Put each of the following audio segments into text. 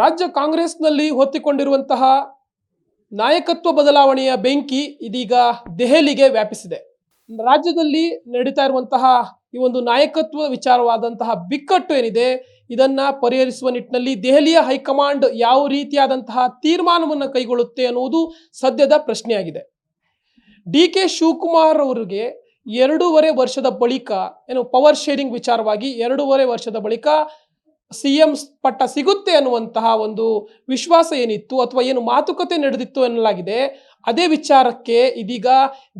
ರಾಜ್ಯ ಕಾಂಗ್ರೆಸ್ನಲ್ಲಿ ಹೊತ್ತಿಕೊಂಡಿರುವಂತಹ ನಾಯಕತ್ವ ಬದಲಾವಣೆಯ ಬೆಂಕಿ ಇದೀಗ ದೆಹಲಿಗೆ ವ್ಯಾಪಿಸಿದೆ. ರಾಜ್ಯದಲ್ಲಿ ನಡೀತಾ ಇರುವಂತಹ ಈ ಒಂದು ನಾಯಕತ್ವ ವಿಚಾರವಾದಂತಹ ಬಿಕ್ಕಟ್ಟು ಏನಿದೆ, ಇದನ್ನ ಪರಿಹರಿಸುವ ನಿಟ್ಟಿನಲ್ಲಿ ದೆಹಲಿಯ ಹೈಕಮಾಂಡ್ ಯಾವ ರೀತಿಯಾದಂತಹ ತೀರ್ಮಾನವನ್ನು ಕೈಗೊಳ್ಳುತ್ತೆ ಅನ್ನುವುದು ಸದ್ಯದ ಪ್ರಶ್ನೆಯಾಗಿದೆ. ಡಿ ಕೆ ಶಿವಕುಮಾರ್ ಅವರಿಗೆ ಎರಡೂವರೆ ವರ್ಷದ ಬಳಿಕ, ಏನು ಪವರ್ ಶೇರಿಂಗ್ ವಿಚಾರವಾಗಿ ಎರಡೂವರೆ ವರ್ಷದ ಬಳಿಕ ಸಿ ಎಂ ಪಟ್ಟ ಸಿಗುತ್ತೆ ಅನ್ನುವಂತಹ ಒಂದು ವಿಶ್ವಾಸ ಏನಿತ್ತು ಅಥವಾ ಏನು ಮಾತುಕತೆ ನಡೆದಿತ್ತು ಎನ್ನಲಾಗಿದೆ, ಅದೇ ವಿಚಾರಕ್ಕೆ ಇದೀಗ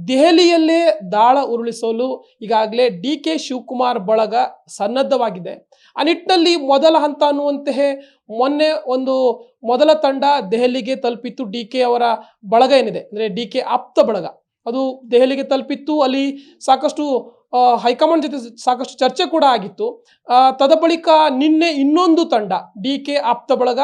ದೆಹಲಿಯಲ್ಲೇ ದಾಳ ಉರುಳಿಸಲು ಈಗಾಗಲೇ ಡಿ ಕೆ ಶಿವಕುಮಾರ್ ಬಳಗ ಸನ್ನದ್ಧವಾಗಿದೆ. ಆ ನಿಟ್ಟಿನಲ್ಲಿ ಮೊದಲ ಹಂತ ಅನ್ನುವಂತಹ ಮೊನ್ನೆ ಒಂದು ಮೊದಲ ತಂಡ ದೆಹಲಿಗೆ ತಲುಪಿತ್ತು, ಡಿ ಕೆ ಅವರ ಬಳಗ ಏನಿದೆ, ಅಂದರೆ ಡಿ ಕೆ ಆಪ್ತ ಬಳಗ. ಅದು ದೆಹಲಿಗೆ ತಲುಪಿತ್ತು, ಅಲ್ಲಿ ಸಾಕಷ್ಟು ಹೈಕಮಾಂಡ್ ಜೊತೆ ಸಾಕಷ್ಟು ಚರ್ಚೆ ಕೂಡ ಆಗಿತ್ತು. ತದ ಬಳಿಕ ನಿನ್ನೆ ಇನ್ನೊಂದು ತಂಡ, ಡಿ ಕೆ ಆಪ್ತ ಬಳಗ,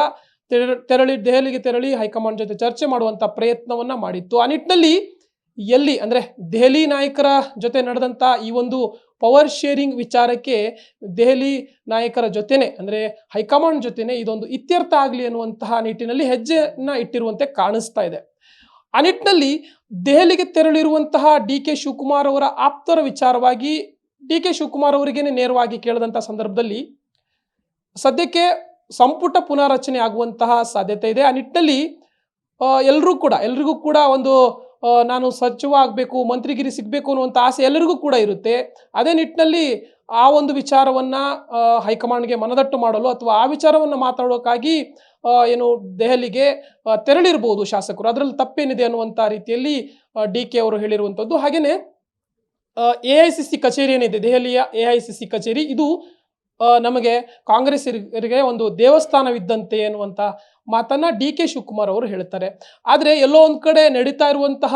ತೆರ- ತೆರಳಿ, ದೆಹಲಿಗೆ ತೆರಳಿ ಹೈಕಮಾಂಡ್ ಜೊತೆ ಚರ್ಚೆ ಮಾಡುವಂತ ಪ್ರಯತ್ನವನ್ನ ಮಾಡಿತ್ತು. ಆ ನಿಟ್ಟಿನಲ್ಲಿ ಎಲ್ಲಿ ಅಂದ್ರೆ ದೆಹಲಿ ನಾಯಕರ ಜೊತೆ ನಡೆದಂತ ಈ ಒಂದು ಪವರ್ ಶೇರಿಂಗ್ ವಿಚಾರಕ್ಕೆ ದೆಹಲಿ ನಾಯಕರ ಜೊತೆನೆ ಅಂದ್ರೆ ಹೈಕಮಾಂಡ್ ಜೊತೆನೆ ಇದೊಂದು ಇತ್ಯರ್ಥ ಆಗಲಿ ಅನ್ನುವಂತಹ ನಿಟ್ಟಿನಲ್ಲಿ ಹೆಜ್ಜೆಯನ್ನು ಇಟ್ಟಿರುವಂತೆ ಕಾಣಿಸ್ತಾ ಇದೆ. ಆ ನಿಟ್ಟಿನಲ್ಲಿ ದೆಹಲಿಗೆ ತೆರಳಿರುವಂತಹ ಡಿ ಕೆ ಶಿವಕುಮಾರ್ ಅವರ ಆಪ್ತರ ವಿಚಾರವಾಗಿ ಡಿ ಕೆ ಶಿವಕುಮಾರ್ ಅವರಿಗೇನೆ ನೇರವಾಗಿ ಕೇಳಿದಂಥ ಸಂದರ್ಭದಲ್ಲಿ ಸದ್ಯಕ್ಕೆ ಸಂಪುಟ ಪುನಾರಚನೆ ಆಗುವಂತಹ ಸಾಧ್ಯತೆ ಇದೆ. ಆ ನಿಟ್ಟಿನಲ್ಲಿ ಎಲ್ಲರೂ ಕೂಡ, ಎಲ್ರಿಗೂ ಕೂಡ ಒಂದು ನಾನು ಸಚಿವ ಆಗಬೇಕು ಮಂತ್ರಿಗಿರಿ ಸಿಗಬೇಕು ಅನ್ನುವಂಥ ಆಸೆ ಎಲ್ಲರಿಗೂ ಕೂಡ ಇರುತ್ತೆ. ಅದೇ ನಿಟ್ಟಿನಲ್ಲಿ ಆ ಒಂದು ವಿಚಾರವನ್ನು ಹೈಕಮಾಂಡ್ಗೆ ಮನದಟ್ಟು ಮಾಡಲು ಅಥವಾ ಆ ವಿಚಾರವನ್ನು ಮಾತಾಡೋಕ್ಕಾಗಿ ಏನು ದೆಹಲಿಗೆ ತೆರಳಿರ್ಬೋದು ಶಾಸಕರು. ಅದರಲ್ಲಿ ತಪ್ಪೇನಿದೆ ಅನ್ನುವಂಥ ರೀತಿಯಲ್ಲಿ ಡಿ ಕೆ ಅವರು ಹೇಳಿರುವಂಥದ್ದು. ಹಾಗೆಯೇ ಎ ಐ ಸಿ ಸಿ ಕಚೇರಿ ಏನಿದೆ, ದೆಹಲಿಯ ಎ ಐ ಸಿ ಸಿ ಕಚೇರಿ, ಇದು ನಮಗೆ ಕಾಂಗ್ರೆಸ್ಸರಿಗೆ ಒಂದು ದೇವಸ್ಥಾನವಿದ್ದಂತೆ ಎನ್ನುವಂಥ ಮಾತನ್ನು ಡಿ ಕೆ ಶಿವಕುಮಾರ್ ಅವರು ಹೇಳ್ತಾರೆ. ಆದರೆ ಎಲ್ಲೋ ಒಂದು ಕಡೆ ನಡೀತಾ ಇರುವಂತಹ,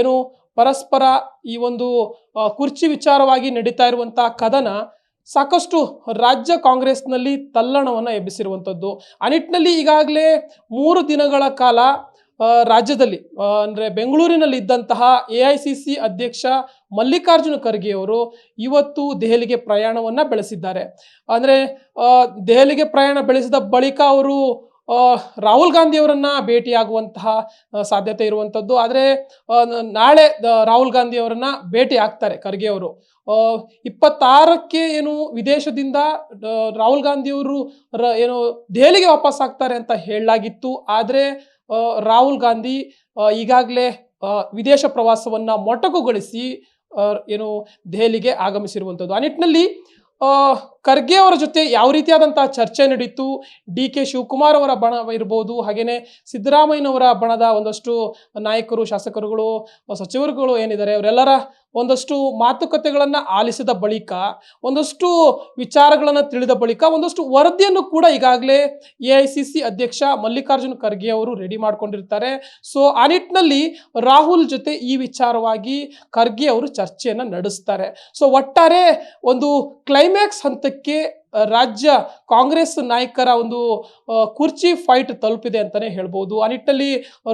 ಏನು ಪರಸ್ಪರ ಈ ಒಂದು ಕುರ್ಚಿ ವಿಚಾರವಾಗಿ ನಡೀತಾ ಇರುವಂತಹ ಕದನ ಸಾಕಷ್ಟು ರಾಜ್ಯ ಕಾಂಗ್ರೆಸ್ನಲ್ಲಿ ತಲ್ಲಣವನ್ನು ಎಬ್ಬಿಸಿರುವಂಥದ್ದು. ಆ ನಿಟ್ಟಿನಲ್ಲಿ ಈಗಾಗಲೇ ಮೂರು ದಿನಗಳ ಕಾಲ ರಾಜ್ಯದಲ್ಲಿ ಅಂದರೆ ಬೆಂಗಳೂರಿನಲ್ಲಿ ಇದ್ದಂತಹ ಎ ಐ ಸಿ ಸಿ ಅಧ್ಯಕ್ಷ ಮಲ್ಲಿಕಾರ್ಜುನ ಖರ್ಗೆ ಅವರು ಇವತ್ತು ದೆಹಲಿಗೆ ಪ್ರಯಾಣವನ್ನು ಬೆಳೆಸಿದ್ದಾರೆ. ಅಂದರೆ ದೆಹಲಿಗೆ ಪ್ರಯಾಣ ಬೆಳೆಸಿದ ಬಳಿಕ ಅವರು ರಾಹುಲ್ ಗಾಂಧಿ ಅವರನ್ನ ಭೇಟಿಯಾಗುವಂತಹ ಸಾಧ್ಯತೆ ಇರುವಂಥದ್ದು ಆದರೆ ನಾಳೆ ರಾಹುಲ್ ಗಾಂಧಿ ಅವರನ್ನ ಭೇಟಿ ಆಗ್ತಾರೆ ಖರ್ಗೆ ಅವರು ಇಪ್ಪತ್ತಾರಕ್ಕೆ ಏನು ವಿದೇಶದಿಂದ ರಾಹುಲ್ ಗಾಂಧಿಯವರು ಏನು ದೆಹಲಿಗೆ ವಾಪಸ್ ಆಗ್ತಾರೆ ಅಂತ ಹೇಳಲಾಗಿತ್ತು. ಆದರೆ ರಾಹುಲ್ ಗಾಂಧಿ ಈಗಾಗಲೇ ವಿದೇಶ ಪ್ರವಾಸವನ್ನ ಮೊಟಕುಗೊಳಿಸಿ ಏನು ದೆಹಲಿಗೆ ಆಗಮಿಸಿರುವಂಥದ್ದು ಆ ನಿಟ್ಟಿನಲ್ಲಿ ಖರ್ಗೆ ಅವರ ಜೊತೆ ಯಾವ ರೀತಿಯಾದಂತಹ ಚರ್ಚೆ ನಡೀತು? ಡಿ ಕೆ ಶಿವಕುಮಾರ್ ಅವರ ಬಣ ಇರ್ಬೋದು, ಹಾಗೇನೆ ಸಿದ್ದರಾಮಯ್ಯನವರ ಬಣದ ಒಂದಷ್ಟು ನಾಯಕರು, ಶಾಸಕರುಗಳು, ಸಚಿವರುಗಳು ಏನಿದ್ದಾರೆ, ಅವರೆಲ್ಲರ ಒಂದಷ್ಟು ಮಾತುಕತೆಗಳನ್ನು ಆಲಿಸಿದ ಬಳಿಕ, ಒಂದಷ್ಟು ವಿಚಾರಗಳನ್ನು ತಿಳಿದ ಬಳಿಕ, ಒಂದಷ್ಟು ವರದಿಯನ್ನು ಕೂಡ ಈಗಾಗಲೇ ಎ ಐ ಸಿ ಸಿ ಅಧ್ಯಕ್ಷ ಮಲ್ಲಿಕಾರ್ಜುನ ಖರ್ಗೆ ಅವರು ರೆಡಿ ಮಾಡ್ಕೊಂಡಿರ್ತಾರೆ. ಸೊ, ಆ ನಿಟ್ಟಿನಲ್ಲಿ ರಾಹುಲ್ ಜೊತೆ ಈ ವಿಚಾರವಾಗಿ ಖರ್ಗೆ ಅವರು ಚರ್ಚೆಯನ್ನು ನಡೆಸ್ತಾರೆ. ಸೊ, ಒಟ್ಟಾರೆ ಒಂದು ಕ್ಲೈಮ್ಯಾಕ್ಸ್ ಹಂತಕ್ಕೆ ಆ, ರಾಜ್ಯ ಕಾಂಗ್ರೆಸ್ ನಾಯಕರ ಒಂದು ಕುರ್ಚಿ ಫೈಟ್ ತಲುಪಿದೆ ಅಂತಲೇ ಹೇಳ್ಬೋದು. ಆ ನಿಟ್ಟಲ್ಲಿ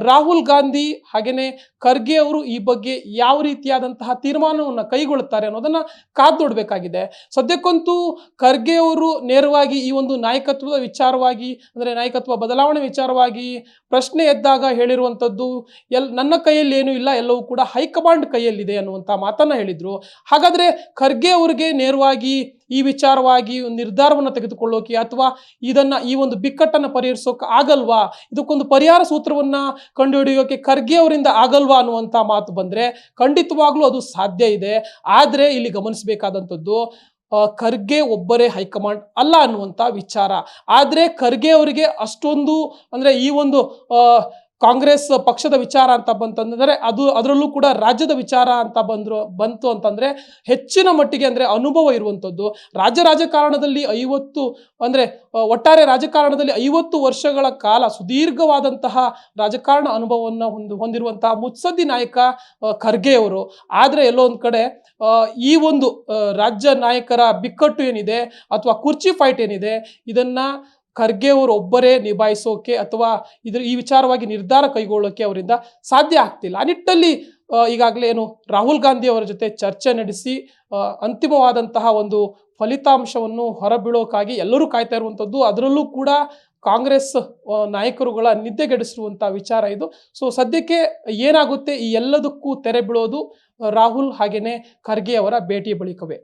ರಾಹುಲ್ ಗಾಂಧಿ ಹಾಗೆಯೇ ಖರ್ಗೆ ಅವರು ಈ ಬಗ್ಗೆ ಯಾವ ರೀತಿಯಾದಂತಹ ತೀರ್ಮಾನವನ್ನು ಕೈಗೊಳ್ಳುತ್ತಾರೆ ಅನ್ನೋದನ್ನ ಕಾದ್ ನೋಡಬೇಕಾಗಿದೆ ಸದ್ಯಕ್ಕಂತೂ ಖರ್ಗೆ ಅವರು ನೇರವಾಗಿ ಈ ಒಂದು ನಾಯಕತ್ವದ ವಿಚಾರವಾಗಿ, ಅಂದರೆ ನಾಯಕತ್ವ ಬದಲಾವಣೆ ವಿಚಾರವಾಗಿ ಪ್ರಶ್ನೆ ಎದ್ದಾಗ ಹೇಳಿರುವಂಥದ್ದು, ಎಲ್, ನನ್ನ ಕೈಯಲ್ಲಿ ಏನೂ ಇಲ್ಲ, ಎಲ್ಲವೂ ಕೂಡ ಹೈಕಮಾಂಡ್ ಕೈಯಲ್ಲಿದೆ ಅನ್ನುವಂಥ ಮಾತನ್ನು ಹೇಳಿದರು. ಹಾಗಾದರೆ ಖರ್ಗೆ ಅವರಿಗೆ ನೇರವಾಗಿ ಈ ವಿಚಾರವಾಗಿ ನಿರ್ಧಾರವನ್ನು ತೆಗೆದುಕೊಳ್ಳೋಕೆ ಅಥವಾ ಇದನ್ನು ಈ ಒಂದು ಬಿಕ್ಕಟ್ಟನ್ನು ಪರಿಹರಿಸೋಕೆ ಆಗಲ್ವಾ? ಇದಕ್ಕೊಂದು ಪರಿಹಾರ ಸೂತ್ರವನ್ನ ಕಂಡುಹಿಡಿಯೋಕೆ ಖರ್ಗೆ ಅವರಿಂದ ಆಗಲ್ವಾ ಅನ್ನುವಂಥ ಮಾತು ಬಂದ್ರೆ ಖಂಡಿತವಾಗ್ಲೂ ಅದು ಸಾಧ್ಯ ಇದೆ. ಆದರೆ ಇಲ್ಲಿ ಗಮನಿಸಬೇಕಾದಂಥದ್ದು ಖರ್ಗೆ ಒಬ್ಬರೇ ಹೈಕಮಾಂಡ್ ಅಲ್ಲ ಅನ್ನುವಂಥ ವಿಚಾರ. ಆದರೆ ಖರ್ಗೆ ಅವರಿಗೆ ಅಷ್ಟೊಂದು ಅಂದರೆ ಈ ಒಂದು ಕಾಂಗ್ರೆಸ್ ಪಕ್ಷದ ವಿಚಾರ ಅಂತ ಬಂತಂದರೆ ಅದು ಅದರಲ್ಲೂ ಕೂಡ ರಾಜ್ಯದ ವಿಚಾರ ಅಂತ ಬಂದ್ರು, ಬಂತು ಅಂತಂದ್ರೆ ಹೆಚ್ಚಿನ ಮಟ್ಟಿಗೆ ಅಂದ್ರೆ ಅನುಭವ ಇರುವಂಥದ್ದು ರಾಜ್ಯ ರಾಜಕಾರಣದಲ್ಲಿ ಐವತ್ತು ಅಂದ್ರೆ ಒಟ್ಟಾರೆ ರಾಜಕಾರಣದಲ್ಲಿ ಐವತ್ತು ವರ್ಷಗಳ ಕಾಲ ಸುದೀರ್ಘವಾದಂತಹ ರಾಜಕಾರಣ ಅನುಭವವನ್ನು ಹೊಂದು, ಹೊಂದಿರುವಂತಹ ಮುತ್ಸದ್ದಿ ನಾಯಕ ಖರ್ಗೆಯವರು ಆದರೆ ಎಲ್ಲೋ ಒಂದು ಕಡೆ ಈ ಒಂದು ರಾಜ್ಯ ನಾಯಕರ ಬಿಕ್ಕಟ್ಟು ಏನಿದೆ ಅಥವಾ ಕುರ್ಚಿ ಫೈಟ್ ಏನಿದೆ, ಇದನ್ನ ಖರ್ಗೆ ಅವರು ಒಬ್ಬರೇ ನಿಭಾಯಿಸೋಕೆ ಅಥವಾ ಇದ್ರ ಈ ವಿಚಾರವಾಗಿ ನಿರ್ಧಾರ ಕೈಗೊಳ್ಳೋಕೆ ಅವರಿಂದ ಸಾಧ್ಯ ಆಗ್ತಿಲ್ಲ. ಆ ನಿಟ್ಟಲ್ಲಿ ಈಗಾಗಲೇ ಏನು ರಾಹುಲ್ ಗಾಂಧಿ ಅವರ ಜೊತೆ ಚರ್ಚೆ ನಡೆಸಿ ಅಂತಿಮವಾದಂತಹ ಒಂದು ಫಲಿತಾಂಶವನ್ನು ಹೊರಬೀಳೋಕ್ಕಾಗಿ ಎಲ್ಲರೂ ಕಾಯ್ತಾ ಇರುವಂಥದ್ದು. ಅದರಲ್ಲೂ ಕೂಡ ಕಾಂಗ್ರೆಸ್ ನಾಯಕರುಗಳ ನಿದ್ದೆಗೆಡಿಸಿರುವಂಥ ವಿಚಾರ ಇದು. ಸೊ, ಸದ್ಯಕ್ಕೆ ಏನಾಗುತ್ತೆ ಈ ಎಲ್ಲದಕ್ಕೂ ತೆರೆ ಬೀಳೋದು ರಾಹುಲ್ ಹಾಗೆಯೇ ಖರ್ಗೆ ಅವರ ಭೇಟಿ ಬಳಿಕವೇ.